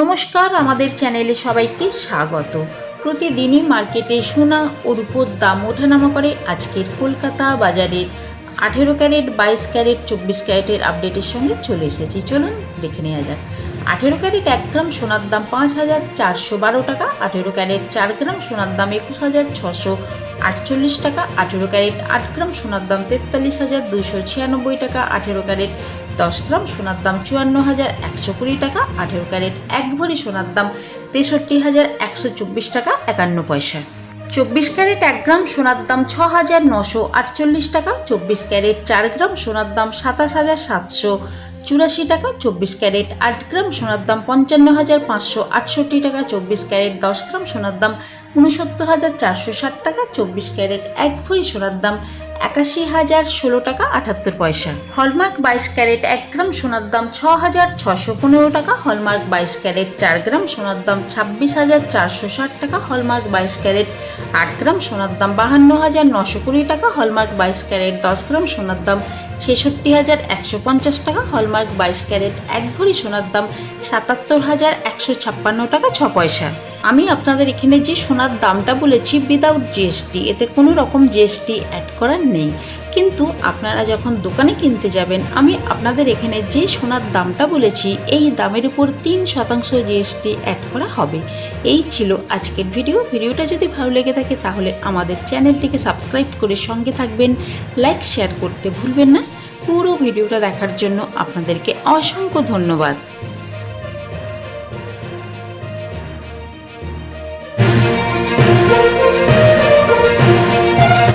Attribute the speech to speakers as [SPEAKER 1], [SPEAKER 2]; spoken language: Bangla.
[SPEAKER 1] নমস্কার, আমাদের চ্যানেলে সবাইকে স্বাগত। প্রতিদিনই মার্কেটে সোনা ও রূপোর দাম ওঠানামা করে আজকের কলকাতা বাজারের আঠেরো ক্যারেট, বাইশ ক্যারেট, চব্বিশ ক্যারেটের আপডেটের সঙ্গে চলে এসেছি। চলুন দেখে নেওয়া যাক। আঠেরো ক্যারেট এক গ্রাম সোনার দাম পাঁচ হাজার চারশো বারো টাকা, আঠেরো ক্যারেট চার গ্রাম সোনার দাম একুশ হাজার ছশো আটচল্লিশ টাকা, আঠেরো ক্যারেট আট গ্রাম সোনার দাম তেতাল্লিশ হাজার দুশো ছিয়ানব্বই টাকা, আঠেরো ক্যারেট দশ গ্রাম সোনার দাম চুয়ান্ন হাজার একশো কুড়ি টাকা, আঠেরো ক্যারেট এক ভরি সোনার দাম তেষট্টি হাজার একশো চব্বিশ টাকা, একান্ন পয়সা। চব্বিশ ক্যারেট এক গ্রাম সোনার দাম ছ হাজার নশো আটচল্লিশ টাকা, চব্বিশ ক্যারেট চার গ্রাম সোনার দাম সাতাশ হাজার সাতশো চুরাশি টাকা চব্বিশ ক্যারেট। আট গ্রাম সোনার দাম পঞ্চান্ন হাজার পাঁচশো আটষট্টি টাকা চব্বিশ ক্যারেট। দশ গ্রাম সোনার দাম উনসত্তর হাজার চারশো ষাট টাকা চব্বিশ ক্যারেট। এক ভরি সোনার দাম একাশি হাজার ষোলো টাকা আটাত্তর পয়সা। হলমার্ক বাইশ ক্যারেট, এক গ্রাম সোনার দাম ছ হাজার ছশো পনেরো টাকা। হলমার্ক বাইশ ক্যারেট, চার গ্রাম সোনার দাম ছাব্বিশ হাজার চারশো ষাট টাকা। হলমার্ক বাইশ ক্যারেট, আট গ্রাম সোনার দাম বাহান্ন হাজার নশো কুড়ি টাকা। হলমার্ক বাইশ ক্যারেট, দশ গ্রাম সোনার দাম ছেষট্টি হাজার একশো পঞ্চাশ টাকা, হলমার্ক বাইশ ক্যারেট, এক ভরি সোনার দাম সাতাত্তর হাজার একশো ছাপ্পান্ন টাকা ছ পয়সা। আমি আপনাদের এখানে যে সোনার দামটা বলেছি উইদাউট জিএসটি এতে কোনো রকম জিএসটি অ্যাড করার নেই। কিন্তু আপনারা যখন দোকানে কিনতে যাবেন, আমি আপনাদের এখানে যে সোনার দামটা বলেছি, এই দামের উপর তিন শতাংশ জিএসটি অ্যাড করা হবে। এই ছিল আজকের ভিডিও ভিডিওটা যদি ভালো লেগে থাকে, তাহলে আমাদের চ্যানেলটিকে সাবস্ক্রাইব করে সঙ্গে থাকবেন। লাইক শেয়ার করতে ভুলবেন না। পুরো ভিডিওটা দেখার জন্য আপনাদেরকে অসংখ্য ধন্যবাদ।